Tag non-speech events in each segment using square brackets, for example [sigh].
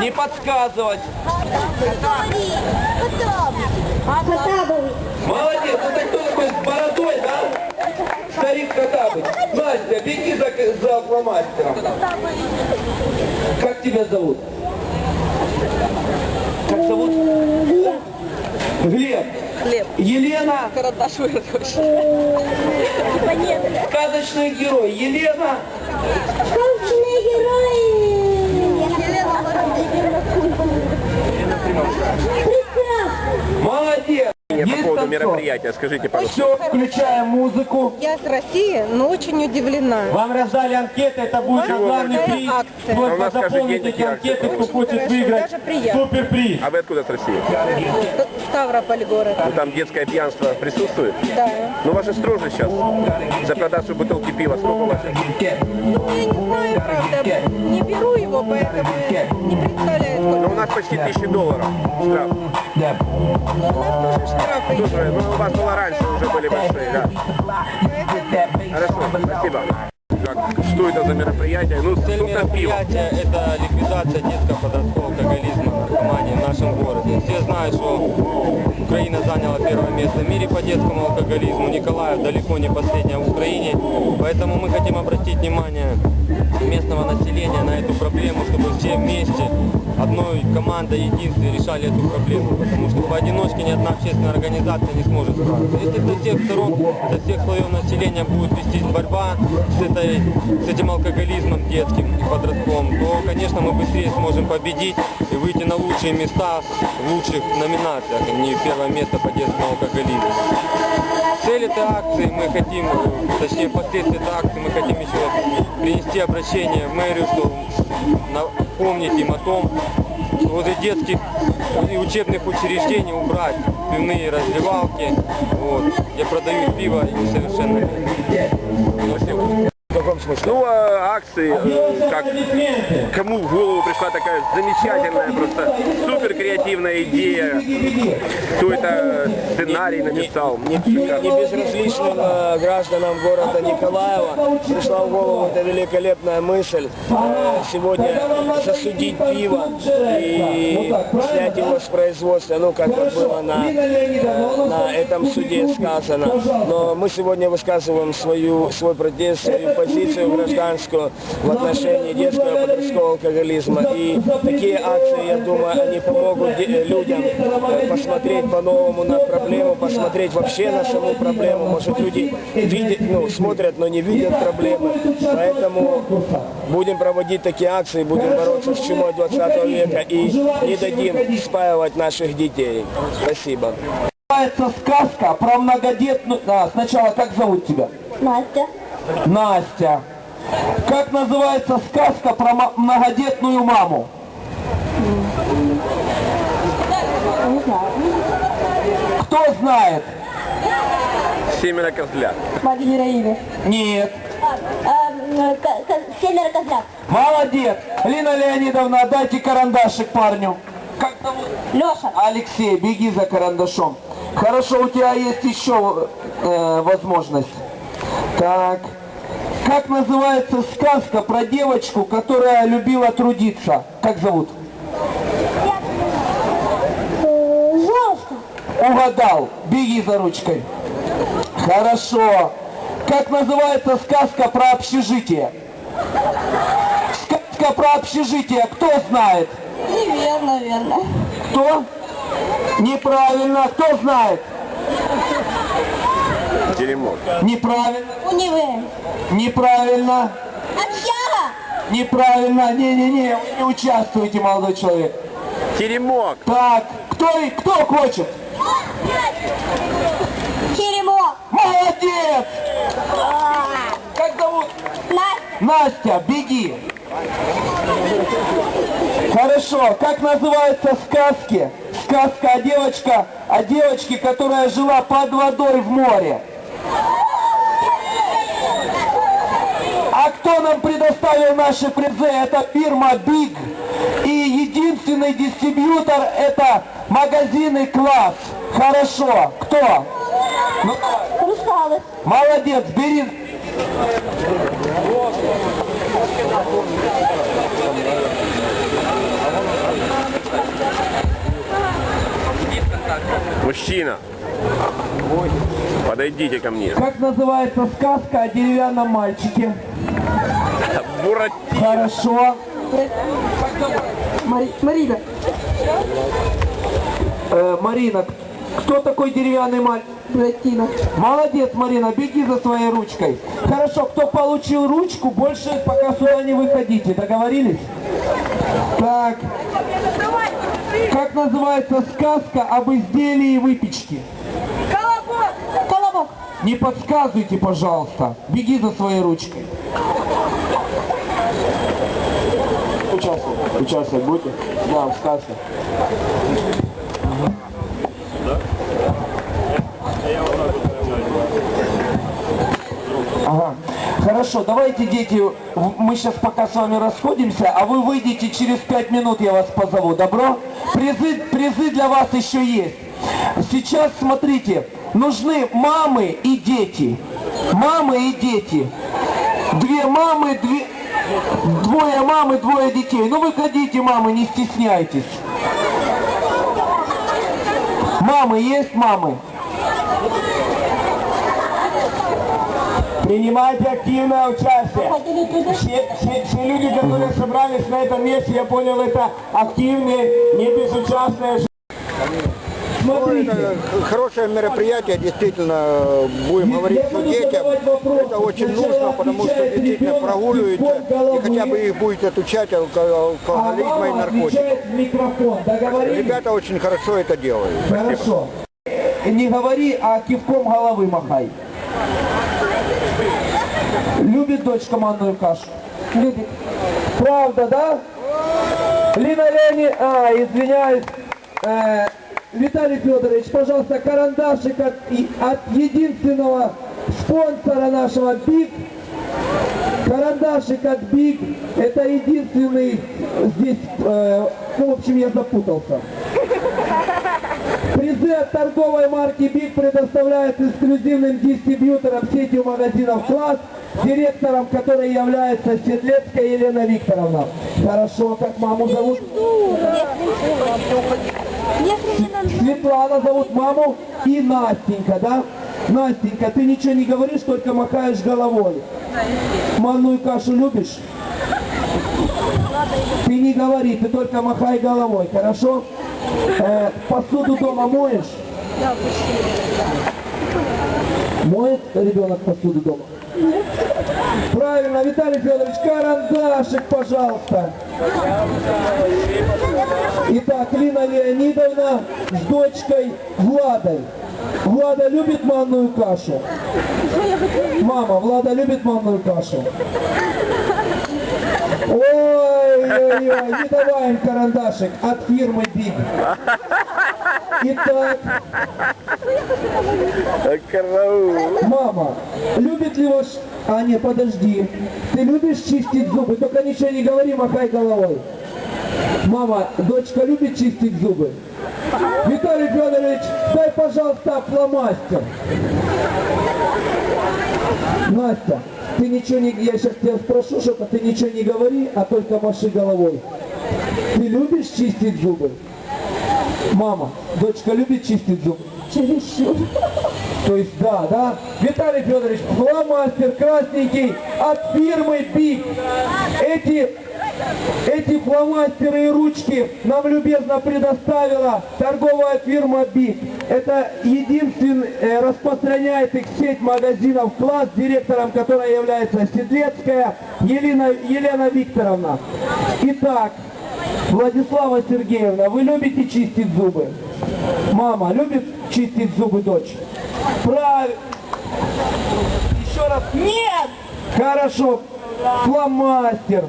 Не подсказывать. Хатабович. Молодец. Это кто такой с бородой, да? Старик Катабыч. Настя, беги за, за фломастером. Как тебя зовут? Как зовут? Глеб. Глеб. Елена. Карандаш вырвешь. Сказочный герой. Елена. Сказочные герои. Yeah. [laughs] Мероприятия, скажите, пожалуйста. Все, включаем музыку. Я с России, но очень удивлена. Вам раздали анкеты, это будет Чего главный приз. акция? А у Только нас каждый заполните день эти такие анкеты, кто хочет хорошо, выиграть даже приятно. суперприз. А вы откуда с России? Ставрополь город. Ну, там детское пьянство присутствует? Да. Ну, ваши строже сейчас. За продажу бутылки пива сколько у вас? Ну, я не знаю, правда. Не беру его, поэтому не представляю, Ну, сколько. у нас почти тысячи долларов штраф. У нас тоже штрафы есть. Ну, у вас было раньше, уже были большие, да. Хорошо, спасибо. Что это за мероприятие? Ну, Цель мероприятия – это ликвидация детского подросткового алкоголизма, наркомании в нашем городе. Все знают, что Украина заняла первое место в мире по детскому алкоголизму. Николаев далеко не последняя в Украине. Поэтому мы хотим обратить внимание местного населения на эту проблему, чтобы все вместе, одной командой, единстве решали эту проблему. Потому что поодиночке ни одна общественная организация не сможет справиться. Если со всех сторон, со всех слоев населения будет вестись борьба с, этой, с этим алкоголизмом детским и подростковым, то, конечно, мы быстрее сможем победить и выйти на лучшие места в лучших номинациях, не первое место по детскому алкоголизму. Цель этой акции мы хотим, точнее последствия этой акции мы хотим еще принести обращение в мэрию, что напомнить им о том, что возле детских и учебных учреждений убрать пивные разливалки, вот, где продают пиво и несовершеннолетним. Каком смысле? Ну, а акции, э, как кому в голову пришла такая замечательная, просто супер креативная идея. Кто это сценарий написал? не, не безразличным э, гражданам города Николаева пришла в голову эта великолепная мысль э, сегодня засудить пиво и снять его с производства, ну как вот было на, э, на этом суде сказано. Но мы сегодня высказываем свою, свой протест, свою позицию гражданскую в отношении детского и подросткового алкоголизма. И такие акции, я думаю, они помогут де- людям э, посмотреть по-новому на проблему, посмотреть вообще на саму проблему. Может, люди видят, ну, смотрят, но не видят проблемы. Поэтому будем проводить такие акции, будем бороться с чумой 20 века и не дадим спаивать наших детей. Спасибо. Называется сказка про многодетную... А, сначала, как зовут тебя? Настя. Настя. Как называется сказка про многодетную маму? Не знаю. Кто знает? Семеро козлят. Мать героини. Нет. Семеро козлят. Молодец. Лина Леонидовна, дайте карандашик парню. Как зовут? Леша. Алексей, беги за карандашом. Хорошо, у тебя есть еще э, возможность. Так. Как называется сказка про девочку, которая любила трудиться? Как зовут? Золушка. Угадал. Беги за ручкой. Хорошо. Как называется сказка про общежитие? Сказка про общежитие. Кто знает? Неверно, верно. Кто? Неправильно. Кто знает? Теремок. Неправильно. Универ. Неправильно. Общага. Неправильно. Не-не-не. Вы не участвуете, молодой человек. Теремок. Так. Кто, и- кто хочет? Теремок. Молодец! Как зовут? Настя. Настя, беги. Хорошо, как называются сказки? Сказка о девочка, о девочке, которая жила под водой в море. А кто нам предоставил наши призы? Это фирма Big. И единственный дистрибьютор это магазины класс. Хорошо. Кто? Ну, Молодец, бери. Мужчина подойдите ко мне. Как называется сказка о деревянном мальчике? Буратино. Хорошо. Мари- Марина. Э, Марина, кто такой деревянный мальчик? Буратино. Молодец, Марина, беги за своей ручкой. Хорошо, кто получил ручку, больше пока сюда не выходите. Договорились? Так. Как называется сказка об изделии выпечки? Не подсказывайте, пожалуйста. Беги за своей ручкой. Участвуй. Участвовать будете? Да, в сказке. Ага. Хорошо, давайте, дети, мы сейчас пока с вами расходимся, а вы выйдете через пять минут, я вас позову, добро? Призы, призы для вас еще есть. Сейчас, смотрите, нужны мамы и дети. Мамы и дети. Две мамы, две... Двое мамы, двое детей. Ну выходите, мамы, не стесняйтесь. Мамы есть мамы? Принимайте активное участие. Все, все- все люди, которые собрались на этом месте, я понял, это активные, не безучастные Смотрите. Это хорошее мероприятие, действительно, будем говорить что детям. Это очень нужно, потому что действительно прогуливаются, и хотя бы их будет отучать от алко- алкоголизма и наркотиков. Ребята очень хорошо это делают. Хорошо. Не говори, а кивком головы махай. Любит дочь командную кашу? Любит. Правда, да? Лина Леони... А, извиняюсь. Э, Виталий Федорович, пожалуйста, карандашик от, от единственного спонсора нашего БИГ. Карандашик от БИГ. Это единственный здесь... э, ну, в общем, я запутался. Призы от торговой марки БИГ предоставляют эксклюзивным дистрибьютором сетью магазинов «Класс», директором которой является Седлецкая Елена Викторовна. Хорошо, как маму зовут? Светлана зовут маму и Настенька, да? Настенька, ты ничего не говоришь, только махаешь головой. Манную кашу любишь? Ты не говори, ты только махай головой, хорошо? Э, посуду дома моешь? Моет ребенок посуду дома? Правильно, Виталий Федорович, карандашик, пожалуйста. Итак, Лина Леонидовна с дочкой Владой. Влада любит манную кашу? Мама, Влада любит манную кашу? Ой-ой-ой, не давай им карандашик от фирмы Биг. Итак, мама, любит ли ваш... А, не, подожди. Ты любишь чистить зубы? Только ничего не говори, махай головой. Мама, дочка любит чистить зубы? Виталий Федорович, дай, пожалуйста, фломастер. Настя, ты ничего не... Я сейчас тебя спрошу что-то, ты ничего не говори, а только маши головой. Ты любишь чистить зубы? Мама, дочка любит чистить зубы? Чересчур. То есть да, да? Виталий Федорович, фломастер красненький от фирмы БИК. Эти, эти фломастеры и ручки нам любезно предоставила торговая фирма БИК. Это единственный, э, распространяет их сеть магазинов «Класс», директором которой является Седлецкая Елена, Елена Викторовна. Итак, Владислава Сергеевна, вы любите чистить зубы? Мама любит чистить зубы дочь? Правильно. Еще раз. Нет! Хорошо. Фломастер.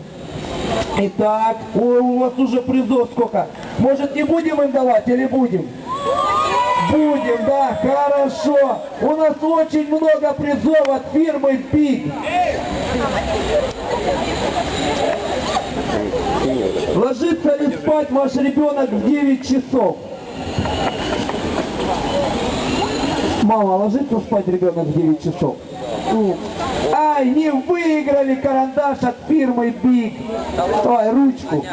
Итак, ой, у вас уже призов сколько? Может не будем им давать или будем? Будем, да, хорошо. У нас очень много призов от фирмы ПИК. Ложится ли спать ваш ребенок в 9 часов? Мама, ложится спать ребенок в 9 часов? Нет. Ай, не выиграли карандаш от фирмы Биг. Ой, ручку.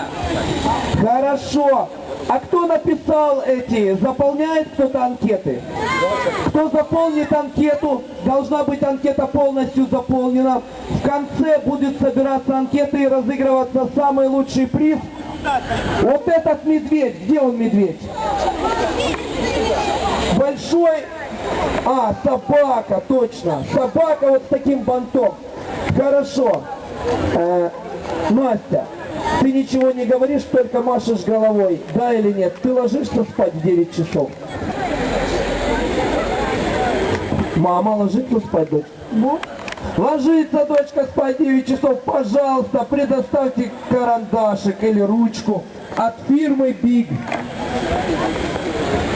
Хорошо. А кто написал эти, заполняет кто-то анкеты? Кто заполнит анкету, должна быть анкета полностью заполнена. В конце будет собираться анкета и разыгрываться самый лучший приз. Вот этот медведь, где он медведь? Большой, а, собака, точно. Собака вот с таким бантом. Хорошо. Э, Настя, ты ничего не говоришь, только машешь головой. Да или нет? Ты ложишься спать в 9 часов? Мама ложится спать, дочь? Ну? Ложится дочка спать 9 часов, пожалуйста, предоставьте карандашик или ручку от фирмы Биг.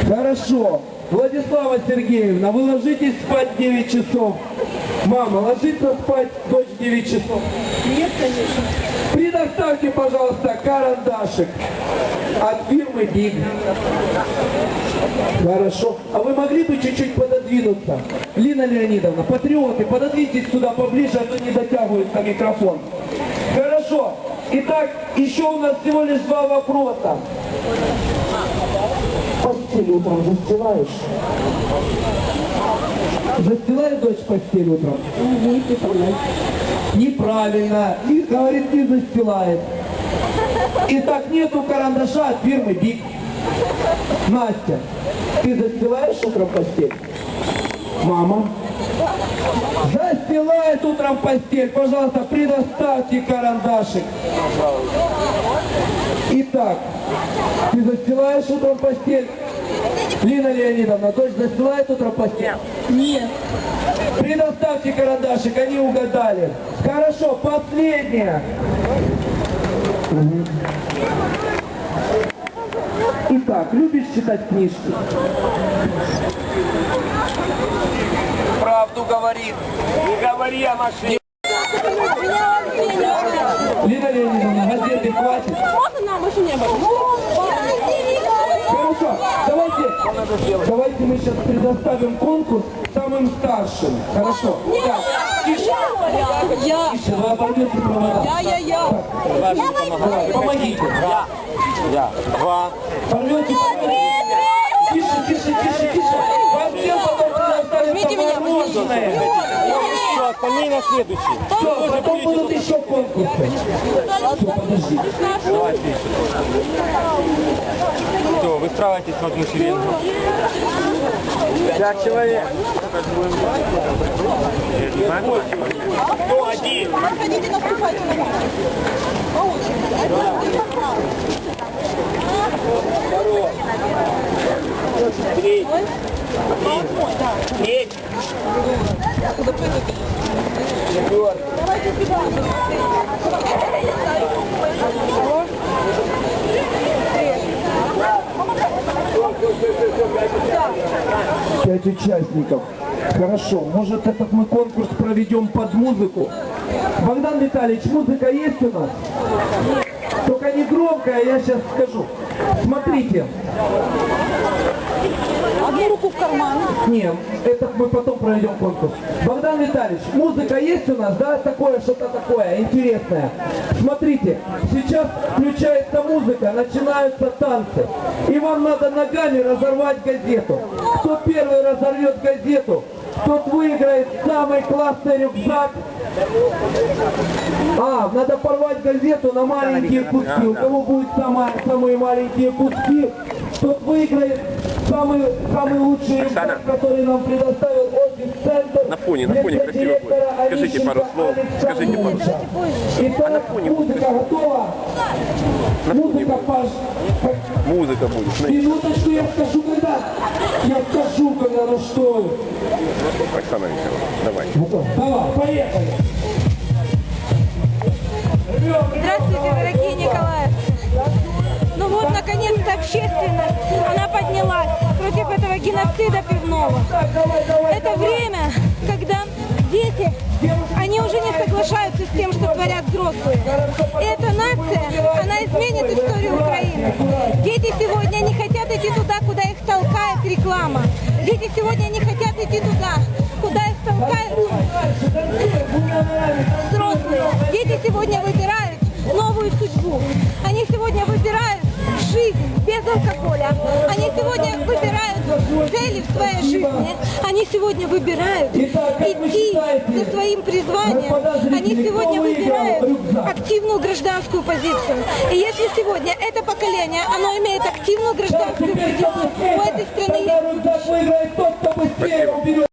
Хорошо. Владислава Сергеевна, вы ложитесь спать 9 часов. Мама, ложится спать дочь 9 часов. Нет, конечно. Предоставьте, пожалуйста, карандашик от фирмы Биг. Хорошо. А вы могли бы чуть-чуть пододвинуться? Лина Леонидовна, патриоты, пододвиньтесь сюда поближе, а то не дотягивается микрофон. Хорошо. Итак, еще у нас всего лишь два вопроса. Постель утром застилаешь? Застилаешь, дочь, постель утром? Неправильно. И говорит, не застилает. Итак, нету карандаша от фирмы Биг. Настя, ты застилаешь утром постель? Мама? Застилает утром постель. Пожалуйста, предоставьте карандашик. Итак, ты застилаешь утром постель? Лина Леонидовна, дочь застилает утром постель? Нет. Предоставьте карандашик, они угадали. Хорошо, последнее. Итак, любишь читать книжки? Правду говорит. Не говори о машине. Лина Леонидовна, газеты хватит. Можно нам еще не было? Хорошо, давайте, давайте мы сейчас предоставим конкурс самым старшим. Хорошо. Так, тише, Я. тише, вы обойдете провода. Я, я, я. Давай, помогите. Я. Два. Порвете, порвете. Тише, тише, тише, тише. Вам всем потом предоставят меня, мороженое. Все, остальные на следующий. Все, потом будут еще конкурсы. Все, подожди. Все, выстраивайтесь в одну шеренгу. Пять человек. Кто один? Проходите на Три. Треть. Пять участников. Хорошо, может этот мы конкурс проведем под музыку? Богдан Витальевич, музыка есть у нас? Только не громкая, я сейчас скажу. Смотрите. Одну руку в карман. Нет, этот мы потом проведем конкурс. Богдан Витальевич, музыка есть у нас, да? Такое, что-то такое интересное. Смотрите, сейчас включается музыка, начинаются танцы. И вам надо ногами разорвать газету. Кто первый разорвет газету, тот выиграет самый классный рюкзак. А, надо порвать газету на маленькие куски. У кого будет самые, самые маленькие куски, тот выиграет самый, самый лучший рюкзак, который нам предоставил офис-центр. На фоне, на фоне красиво будет. Скажите пару слов, скажите пару слов. Итак, А на фоне будет музыка готова? Музыка, Паш. Музыка будет. знаете. Минуточку, я скажу, когда. Я скажу, когда ну что. Оксана Викторовна, давай. Давай, поехали. Здравствуйте, дорогие Николаевцы. Ну вот, наконец-то общественность, она поднялась против этого геноцида пивного. Это время, когда дети, они уже не соглашаются с тем, что творят взрослые. И эта нация, она изменит историю Украины. Дети сегодня не хотят идти туда, куда их толкает реклама. Дети сегодня не хотят идти туда, куда их толкает взрослые. Дети сегодня цели в своей жизни. Они сегодня выбирают идти за своим призванием. Они сегодня выбирают активную гражданскую позицию. И если сегодня это поколение, оно имеет активную гражданскую позицию, у этой страны есть Второй